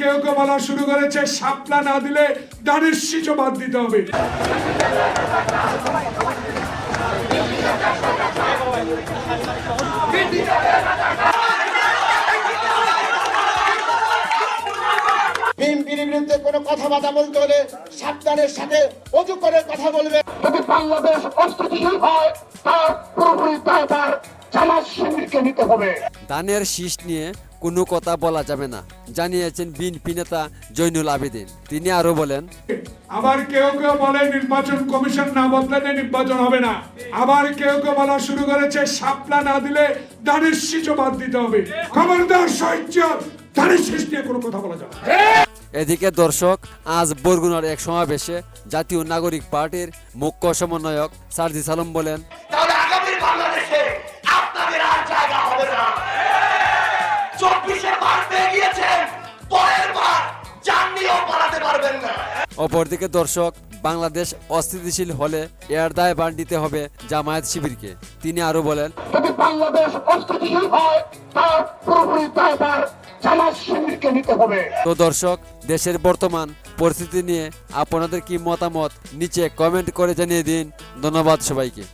কেউ কেউ বলা শুরু করেছে শাপলা না দিলে দানের সিজো বাদ দিতে হবে। বিএনপির বিরুদ্ধে কোনো কথাবার্তা বলতে হলে সাবধানের সাথে অজু করে কথা বলবে। যদি বাংলাদেশ অস্থিতিশীল হয় তার পুরোপুরি দায়ভার জামাত শিবিরকে নিতে হবে। ধানের শীষ নিয়ে কোনো কথা বলা যাবে না। জানিয়েছেন বিএনপি নেতা জৈনুল আবেদিন। তিনি আরও বলেন আবার কেউ কেউ বলে নির্বাচন কমিশন না বদলালে নির্বাচন হবে না। আবার কেউ কেউ বলা শুরু করেছে শাপলা না দিলে দানের সিজো বাদ দিতে হবে। খবরদার সহ্য দানের শীষ নিয়ে কোনো কথা বলা যাবে না। এদিকে দর্শক আজ বরগুনার এক সমাবেশে জাতীয় নাগরিক পার্টির মুখ্য সমন্বয়ক সারজিস আলম বলেন চব্বিশে বার পেয়ে গিয়েছেন পরের বার চান পালাতে পারবেন না। অপরদিকে দর্শক বাংলাদেশ অস্থিতিশীল হলে এর দায় বান দিতে হবে জামায়াত শিবিরকে। তিনি আরও বলেন যদি বাংলাদেশ অস্থিতিশীল হয় তার পুরোপুরি দায়ভার জামাত শিবিরকে নিতে হবে। তো দর্শক দেশের বর্তমান পরিস্থিতি নিয়ে আপনাদের কি মতামত নিচে কমেন্ট করে জানিয়ে দিন। ধন্যবাদ সবাইকে।